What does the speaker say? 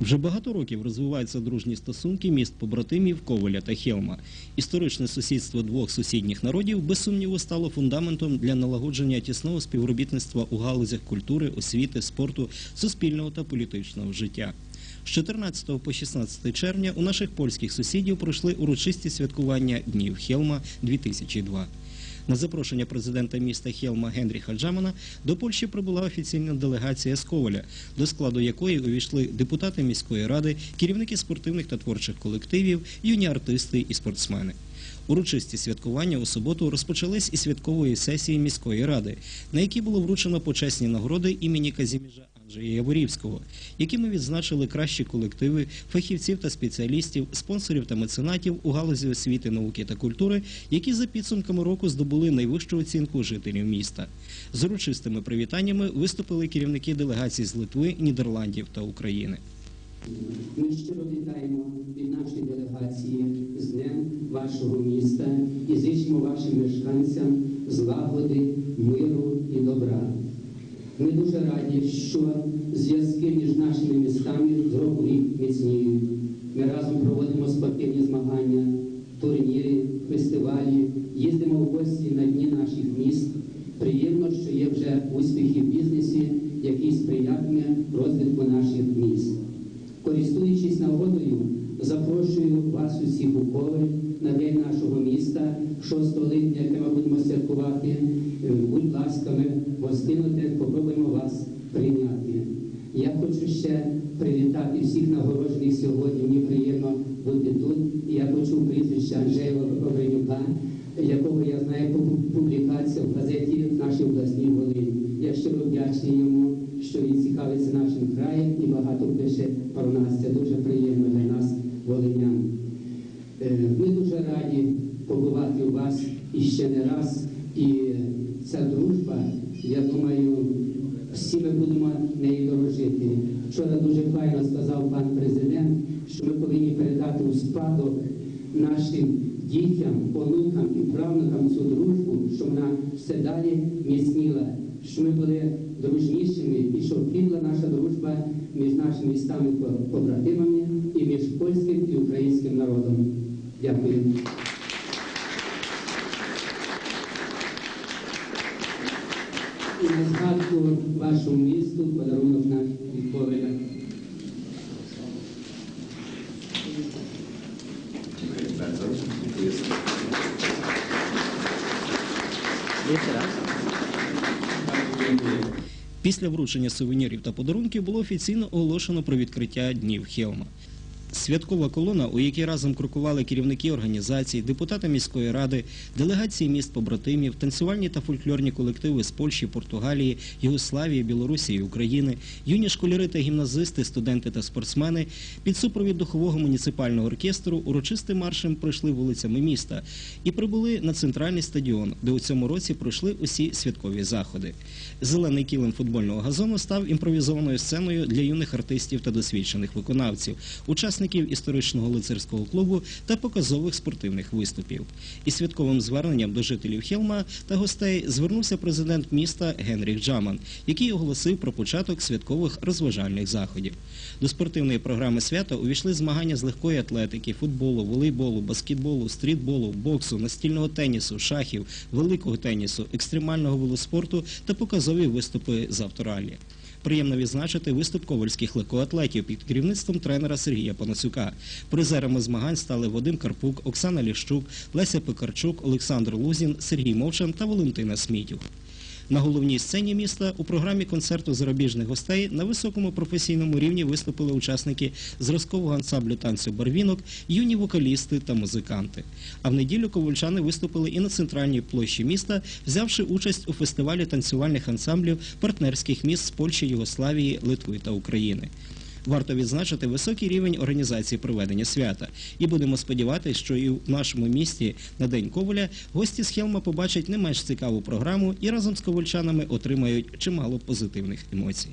Вже багато років розвиваються дружні стосунки міст побратимів Коваля та Хелма. Історичне сусідство двох сусідніх народів без сумніву стало фундаментом для налагодження тісного співробітництва у галузях культури, освіти, спорту, суспільного та політичного життя. З 14 по 16 червня у наших польських сусідів пройшли урочисті святкування Днів Хелма 2002. На запрошення президента міста Хелма Генріха Джамана до Польщі прибула офіційна делегація з Коваля, до складу якої увійшли депутати міської ради, керівники спортивних та творчих колективів, юні артисти і спортсмени. Урочисті святкування у суботу розпочались із святкової сесії міської ради, на якій було вручено почесні нагороди імені Казіміжа Анджея Яворівського, якими відзначили кращі колективи фахівців та спеціалістів, спонсорів та меценатів у галузі освіти, науки та культури, які за підсумками року здобули найвищу оцінку жителів міста. З урочистими привітаннями виступили керівники делегацій з Литви, Нідерландів та України. Ми щиро вітаємо від нашої делегації з Днем вашого міста і зичимо вашим мешканцям злагоди, миру і добра. Ми дуже раді, що зв'язки між нашими містами з року. Ми разом проводимо спортивні змагання, турніри, фестивалі, їздимо в гості на дні наших міст. Приємно, що є вже успіхи в бізнесі, який сприятиме розвитку наших міст. Користуючись нагодою, запрошую вас усіх у Коваль на день нашого міста, 6 липня, яке ми будемо святкувати. Е, Будь ласка, ми гостинуте, попробуємо вас прийняти. Я хочу ще привітати всіх нагороджених сьогодні. Мені приємно бути тут. І я почув прізвище Анджея Лавренюка, якого я знаю по публікації в газеті нашій обласній Волині. Я щиро вдячний йому, що він цікавиться нашим краєм і багато пише про нас. Це дуже приємно для нас, волинян. Е, Ми дуже раді побувати у вас іще не раз. І ця дружба, я думаю, всі ми будемо нею. Вчора дуже файно сказав пан президент, що ми повинні передати у спадок нашим дітям, онукам і правнукам цю дружбу, що вона все далі міцніла, що ми були дружнішими і щоб квітла наша дружба між нашими містами побратимами і між польським і українським народом. Дякую. І на згадку вашому місту подарунок наш від Ковеля. Dziękuję bardzo. Dziękuję serdecznie. Після вручення сувенірів та подарунків було офіційно оголошено про відкриття Днів Хелма. Святкова колона, у якій разом крокували керівники організацій, депутати міської ради, делегації міст побратимів, танцювальні та фольклорні колективи з Польщі, Португалії, Югославії, Білорусі і України, юні школяри та гімназисти, студенти та спортсмени під супровід духового муніципального оркестру урочистим маршем пройшли вулицями міста і прибули на центральний стадіон, де у цьому році пройшли усі святкові заходи. Зелений килим футбольного газону став імпровізованою сценою для юних артистів та досвідчених виконавців, учасників історичного лицарського клубу та показових спортивних виступів. І святковим зверненням до жителів Хелма та гостей звернувся президент міста Генріх Джаман, який оголосив про початок святкових розважальних заходів. До спортивної програми свята увійшли змагання з легкої атлетики, футболу, волейболу, баскетболу, стрітболу, боксу, настільного тенісу, шахів, великого тенісу, екстремального велоспорту та показові виступи з авторалі. Приємно відзначити виступ ковальських легкоатлетів під керівництвом тренера Сергія Панасюка. Призерами змагань стали Вадим Карпук, Оксана Ліщук, Леся Пекарчук, Олександр Лузін, Сергій Мовчан та Валентина Смітюк. На головній сцені міста у програмі концерту зарубіжних гостей на високому професійному рівні виступили учасники зразкового ансамблю танцю барвінок, юні вокалісти та музиканти. А в неділю ковальчани виступили і на центральній площі міста, взявши участь у фестивалі танцювальних ансамблів партнерських міст з Польщі, Югославії, Литви та України. Варто відзначити високий рівень організації проведення свята. І будемо сподіватися, що і в нашому місті на День Коваля гості з Хелма побачать не менш цікаву програму і разом з ковальчанами отримають чимало позитивних емоцій.